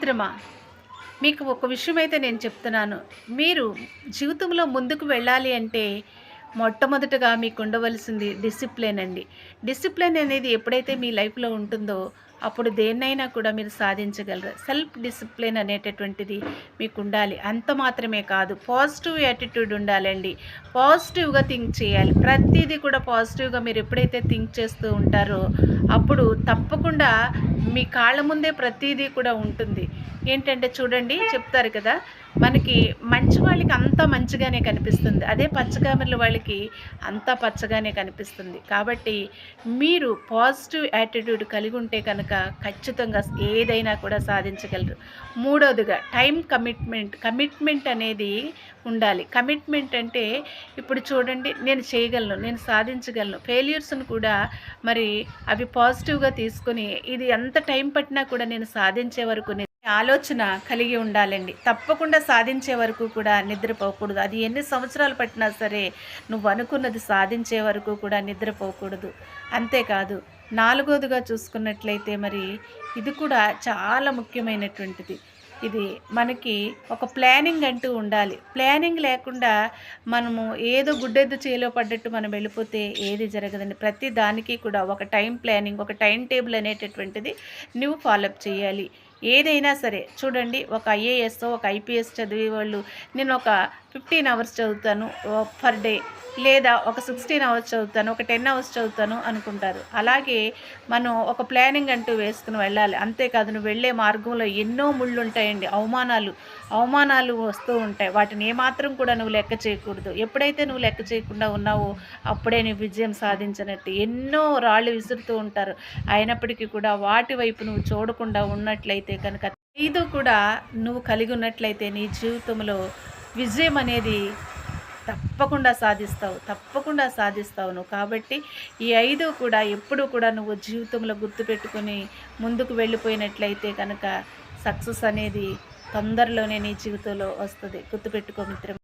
మిత్రమా మీకు ఒక విషయం అయితే నేను చెప్తున్నాను. మీరు జీవితంలో ముందుకు వెళ్ళాలి అంటే మొట్టమొదటగా మీకు ఉండవలసింది డిసిప్లిన్ అండి. డిసిప్లిన్ అనేది ఎప్పుడైతే మీ లైఫ్లో ఉంటుందో అప్పుడు దేన్నైనా కూడా మీరు సాధించగలరు. సెల్ఫ్ డిసిప్లిన్ అనేటటువంటిది మీకు ఉండాలి. అంత మాత్రమే కాదు. పాజిటివ్ యాటిట్యూడ్ ఉండాలండి. పాజిటివ్గా థింక్ చేయాలి. ప్రతిదీ కూడా పాజిటివ్గా మీరు ఎప్పుడైతే థింక్ చేస్తూ ఉంటారో అప్పుడు తప్పకుండా మీ కాళ్ళ ముందే ప్రతిదీ కూడా ఉంటుంది. ఏంటంటే చూడండి చెప్తారు కదా మనకి మంచి వాళ్ళకి అంతా మంచిగానే కనిపిస్తుంది. అదే పచ్చకామెర్ల వాళ్ళకి అంతా పచ్చగానే కనిపిస్తుంది. కాబట్టి మీరు పాజిటివ్ యాటిట్యూడ్ కలిగి ఉంటే కనుక ఖచ్చితంగా ఏదైనా కూడా సాధించగలరు. మూడవదిగా టైం కమిట్మెంట్. కమిట్మెంట్ అనేది ఉండాలి. కమిట్మెంట్ అంటే ఇప్పుడు చూడండి నేను చేయగలను నేను సాధించగలను. ఫెయిల్యూర్స్ను కూడా మరి అవి పాజిటివ్గా తీసుకొని ఇది ఎంత టైం పట్టినా కూడా నేను సాధించే వరకు ఆలోచన కలిగి ఉండాలండి. తప్పకుండా సాధించే వరకు కూడా నిద్రపోకూడదు. అది ఎన్ని సంవత్సరాలు పట్టినా సరే నువ్వు అనుకున్నది సాధించే వరకు కూడా నిద్రపోకూడదు. అంతేకాదు నాలుగోదిగా చూసుకున్నట్లయితే మరి ఇది కూడా చాలా ముఖ్యమైనటువంటిది. ఇది మనకి ఒక ప్లానింగ్ అంటూ ఉండాలి. ప్లానింగ్ లేకుండా మనము ఏదో గుడ్డెద్దు చేలో పడ్డట్టు మనం వెళ్ళిపోతే ఏది జరగదండి. ప్రతి దానికి కూడా ఒక టైం ప్లానింగ్ ఒక టైం టేబుల్ అనేటటువంటిది నువ్వు ఫాలోఅప్ చేయాలి. ఏదైనా సరే చూడండి ఒక ఐఏఎస్ ఒక ఐపీఎస్ చదివే వాళ్ళు నేను ఒక ఫిఫ్టీన్ అవర్స్ చదువుతాను పర్ డే లేదా ఒక సిక్స్టీన్ అవర్స్ చదువుతాను ఒక టెన్ అవర్స్ చదువుతాను అనుకుంటారు. అలాగే మనం ఒక ప్లానింగ్ అంటూ వేసుకుని వెళ్ళాలి. అంతేకాదు నువ్వు వెళ్ళే మార్గంలో ఎన్నో ముళ్ళు ఉంటాయండి అవమానాలు అవమానాలు వస్తూ ఉంటాయి. వాటిని ఏమాత్రం కూడా నువ్వు లెక్క చేయకూడదు. ఎప్పుడైతే నువ్వు లెక్క చేయకుండా ఉన్నావో అప్పుడే నువ్వు విజయం సాధించినట్టు. ఎన్నో రాళ్ళు విసురుతూ ఉంటారు. అయినప్పటికీ కూడా వాటి వైపు నువ్వు చూడకుండా ఉన్నట్లయితే ఉన్నట్లయితే కనుక ఐదు కూడా నువ్వు కలిగి ఉన్నట్లయితే నీ జీవితంలో విజయం అనేది తప్పకుండా సాధిస్తావు తప్పకుండా సాధిస్తావు నువ్వు. కాబట్టి ఈ ఐదు కూడా ఎప్పుడు కూడా నువ్వు జీవితంలో గుర్తుపెట్టుకొని ముందుకు వెళ్ళిపోయినట్లయితే కనుక సక్సెస్ అనేది తొందరలోనే నీ జీవితంలో వస్తుంది. గుర్తుపెట్టుకో మిత్రం